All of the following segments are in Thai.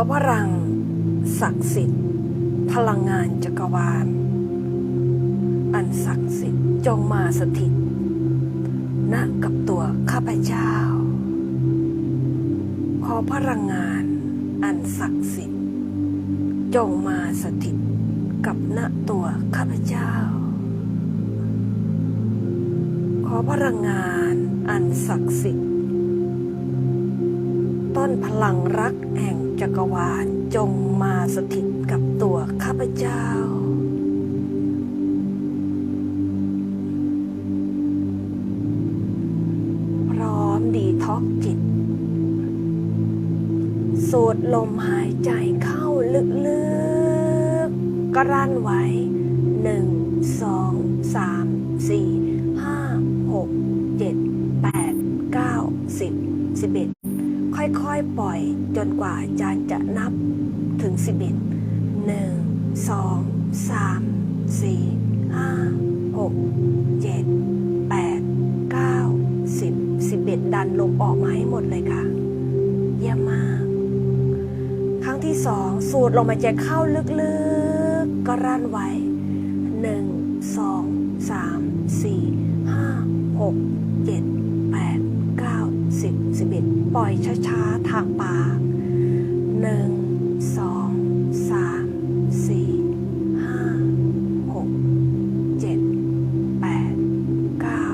อพลัง ศักดิ์สิทธิ์ พลังงานจักรวาล อันศักดิ์สิทธิ์จงมาสถิตณกับตัวข้าพเจ้า ขอพลังงาน อันศักดิ์สิทธิ์ จงมาสถิตกับณตัวข้าพเจ้า ขอพลังงานอันศักดิ์สิทธิ์ ต้นพลังรักแห่ง จักรวาลจงมาสถิตกับตัวข้าพเจ้า พร้อมดีท็อกจิต สูดลมหายใจเข้าลึกๆกรันไว้หนึ่งสองสามสี่ห้าหกเจ็ดแปดเก้าสิบสิบเอ็ด ยๆ ปล่อยจนกว่าอาจารย์จะนับถึง 11 1 2 3 4 5 6 7 8 9 10 11 ดันลมออกมาให้หมดเลยค่ะ เยี่ยมมาก ครั้งที่ 2 สูดลมหายใจเข้าลึกๆ ก็รั่นไว้ 1 2 3 4 5 6 ปล่อยช้าๆ ทางปากหนึ่งสองสามสี่ห้าหกเจ็ดแปดเก้า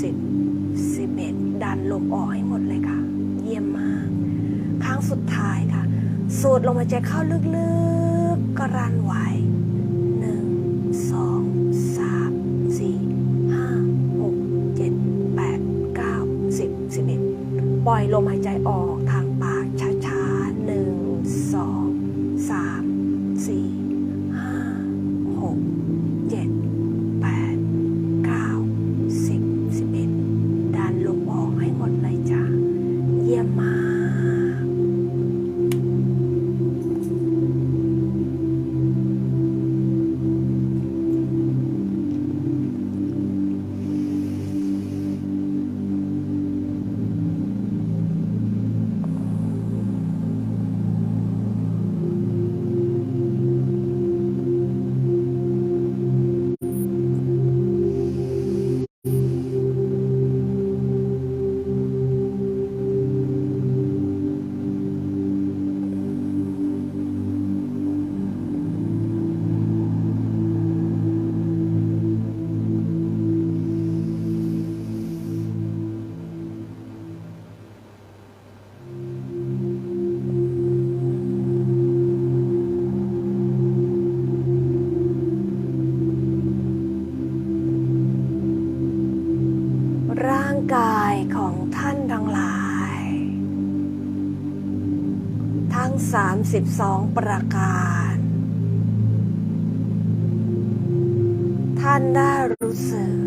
สิบสิบเอ็ดดันลมออกให้หมดเลยค่ะ เยี่ยมมาก ครั้งสุดท้ายค่ะ สูดลมหายใจเข้าลึกๆ ปล่อยลมหายใจออก 32 ประการ ท่านได้รู้สึก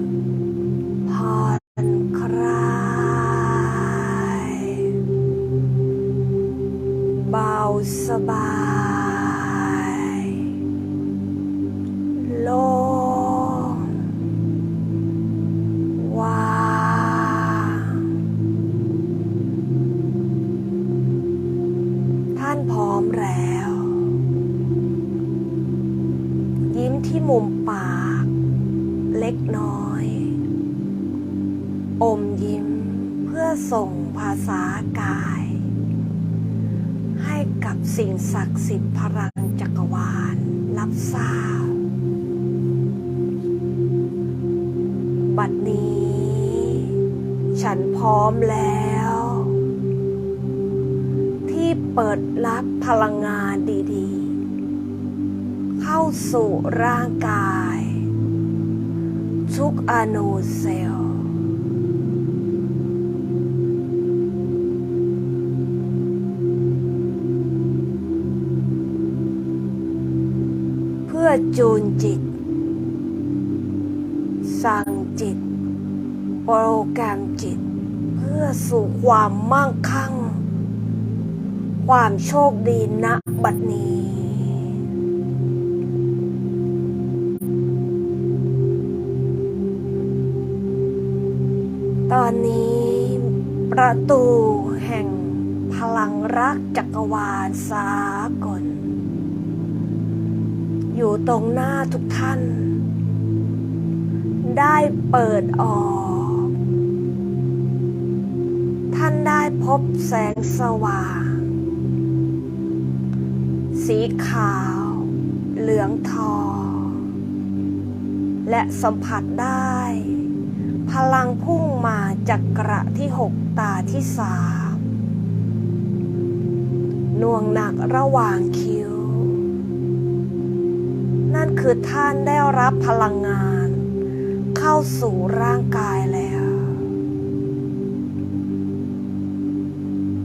ศักดิ์สิทธิ์พลังจักรวาล รับทราบ บัดนี้ ฉันพร้อมแล้ว ที่เปิดรับพลังงานดีๆ เข้าสู่ร่างกาย ทุกอนูเซลล์ อจูนจิต สั่งจิต โปรแกรมจิต เพื่อสู่ความมั่งคั่ง ความโชคดีณบัดนี้ ตอนนี้ประตูแห่งพลังลังรักจักรวาลสากล อยู่ตรงหน้าทุกท่าน ได้เปิดออก ท่านได้พบแสงสว่าง สีขาว เหลืองทอง และสัมผัสได้ พลังพุ่งมาจากกระที่หกตาที่สามน่วงหนักระหว่างคิ คือท่านได้รับพลังงาน เข้าสู่ร่างกายแล้ว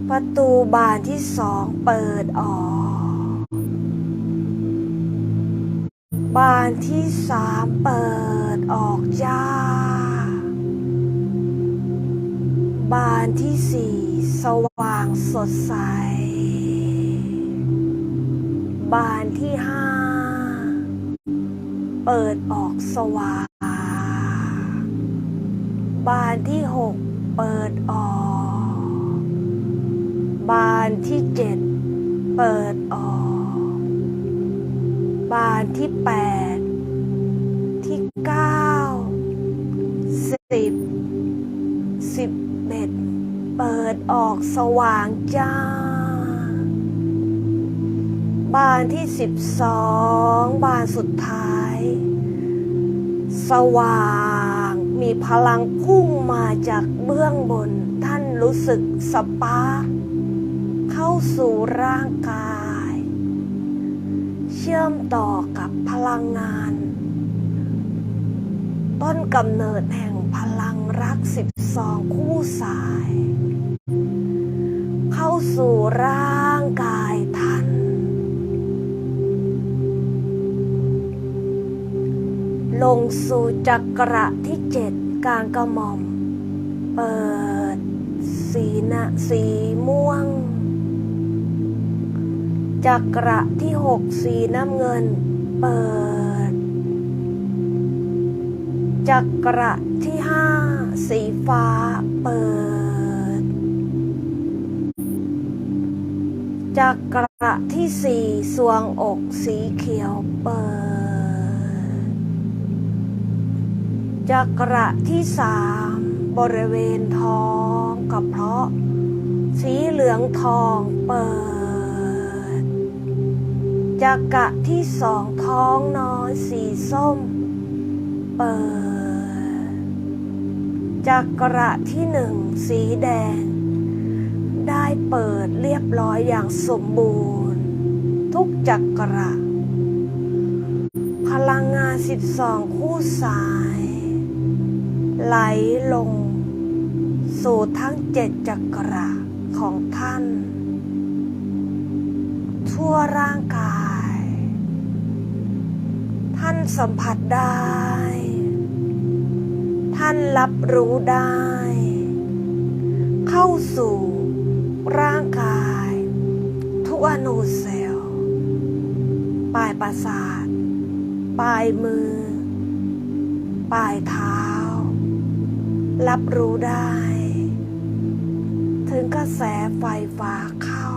ประตูบานที่สองเปิดออก บานที่สามเปิดออกจ้า บานที่สี่สว่างสดใส บานที่ห้า เปิดออกสว่างบานที่หกเปิดออก บานที่เจ็ดเปิดออก บานที่แปดที่เก้าสิบสิบเอ็ดเปิดออกสว่างจ้า บานที่สิบสองบาน สุดท้าย สว่างมีพลังพุ่งมาจากเบื้องบน ท่านรู้สึกสปาร์เข้าสู่ร่างกาย เชื่อมต่อกับพลังงาน ต้นกำเนิดแห่งพลังรักสิบสองคู่สาย เข้าสู่ร่าง ลงสู่จักระที่เจ็ดกลางกระหม่อม เปิด สีนะสีม่วง จักระที่หกสีน้ำเงิน เปิด จักระที่ห้าสีฟ้า เปิด จักระที่สี่สวงอกสีเขียว เปิด จักระที่สามบริเวณท้องกระเพาะ สีเหลืองทองเปิด จักระที่สองท้องน้อยสีส้ม เปิด จักระที่หนึ่งสีแดง ได้เปิดเรียบร้อยอย่างสมบูรณ์ ทุกจักระ พลังงาน12คู่สาย ไหลลง สู่ทั้งเจ็ดจักระของท่าน ทั่วร่างกาย ท่านสัมผัสได้ ท่านรับรู้ได้ เข้าสู่ร่างกาย ทุกอนูเซลล์ปลายประสาท ปลายมือ ปลายเท้า รับรู้ได้ ถึงกระแสไฟฟ้าเข้า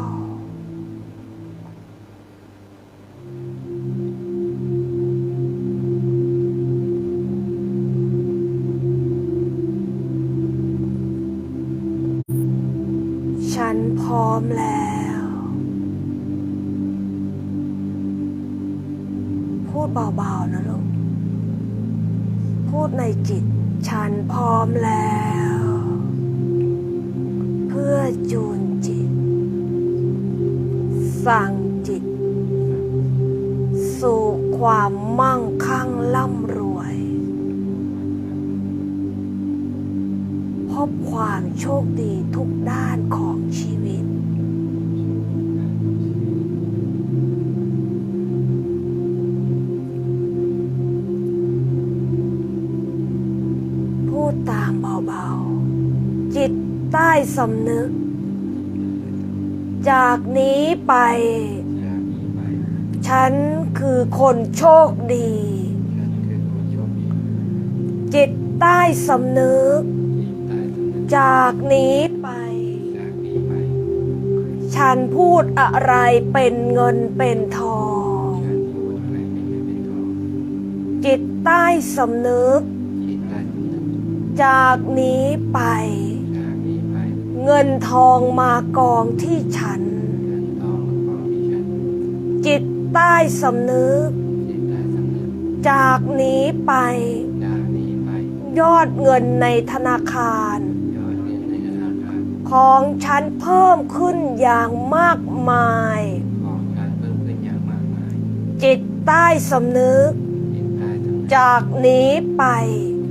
พูดในจิต ฉันพร้อมแล้ว เพื่อจูนจิต สั่งจิต สู่ความมั่งคั่งร่ำรวย พบความโชคดีทุกด้านของชีวิต ใต้สำนึก จากนี้ไป ฉันคือคนโชคดี จิตใต้สำนึก จากนี้ไป ฉันพูดอะไรเป็นเงินเป็นทอง จิตใต้สำนึก จากนี้ไป เงินทองมากองที่ฉันเงินทองมากองที่ฉัน จิตใต้สำนึกจิตใต้สำนึกจากนี้ไปจากนี้ไปยอดเงินในธนาคารยอดเงินในธนาคาร ของฉันเพิ่มขึ้นอย่างมากมายของการเพิ่มขึ้นอย่างมากมายจิตใต้สำนึกจิตใต้สำนึกจากนี้ไป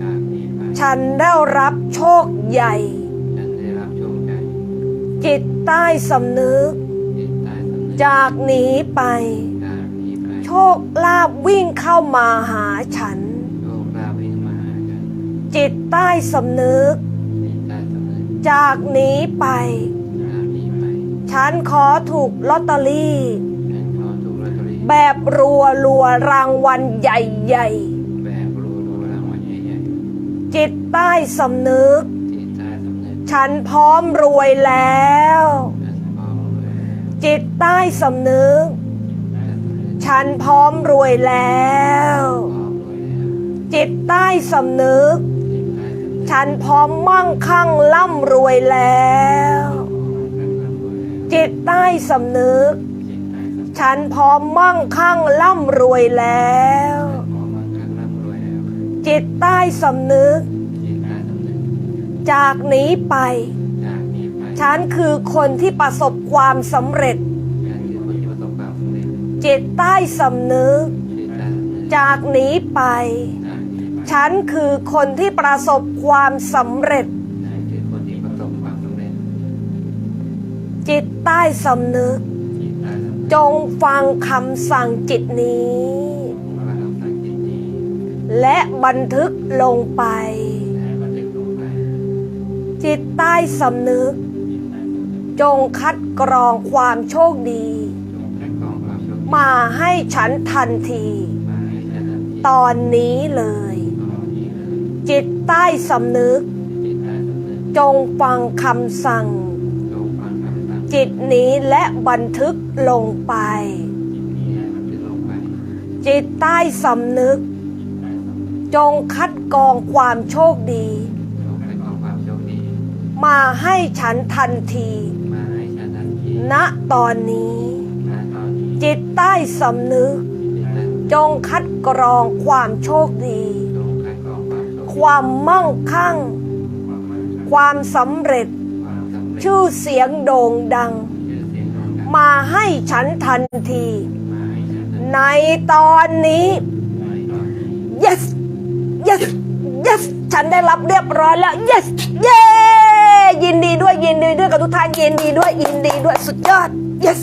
จากนี้ไป ฉันได้รับโชคใหญ่ จิตใต้สำนึกจิตใต้สำนึก จากนี้ไปจากนี้ไป โชคลาภวิ่งเข้ามาหาฉันโชคลาภวิ่งมาหาฉัน จิตใต้สำนึกจิตใต้สำนึกจากนี้ไปจากนี้ไปฉันขอถูกลอตเตอรี่ฉันขอถูกลอตเตอรี่ แบบรัวรัวๆรางวัลใหญ่แบบรู้รู้รางวัลใหญ่ ๆ จิตใต้สำนึก ฉันพร้อมรวยแล้วฉันพร้อมรวยแล้ว จิตใต้สำนึกใต้สำนึกฉันพร้อมรวยแล้วพร้อมรวยแล้วจิตใต้สำนึกจิตใต้สำนึก ฉันพร้อมมั่งคั่งร่ำรวยแล้วพร้อมกันร่ำรวยแล้วจิตใต้สำนึกจิตใต้สำนึก ฉันพร้อมมั่งคั่งร่ำรวยแล้วพร้อมกันร่ำรวยแล้วจิตใต้สำนึกจิตใต้สำนึก จากนี้ไป จากนี้ไปฉันคือคนที่ประสบความสำเร็จ ฉันคือคนที่ประสบความสำเร็จจิตใต้สำนึก จิตใต้สำนึกจากนี้ไป จากนี้ไปฉันคือคนที่ประสบความสำเร็จ ฉันคือคนที่ประสบความสำเร็จจิตใต้สำนึก จิตใต้สำนึกจงฟังคำสั่งจิตนี้พระคำสั่งจิตนี้และบันทึกลงไป จิตใต้สำนึก จงคัดกรองความโชคดี มาให้ฉันทันที ตอนนี้เลย จิตใต้สำนึก จงฟังคำสั่ง จิตนี้และบันทึกลงไป จิตใต้สำนึก จงคัดกรองความโชคดี มาให้ฉันทันทีมาให้ฉันทันทีณตอนนี้ ณตอนนี้จิตใต้สำนึกจิตใต้สำนึกจงคัดกรองความโชคดี จงคัดกรองความโชคดีความมั่งคั่ง ความมั่นคงความสำเร็จ ความสำเร็จชื่อเสียงโด่งดัง ชื่อเสียงโด่งดังมาให้ฉันทันที มาให้ฉันทันทีในตอนนี้ ในตอนนี้ yes yes yes ฉันได้รับเรียบร้อยแล้ว yes เย้ ยินดีด้วยยินดีด้วยกับทุกท่านยินดีด้วยยินดีด้วยสุดยอด yes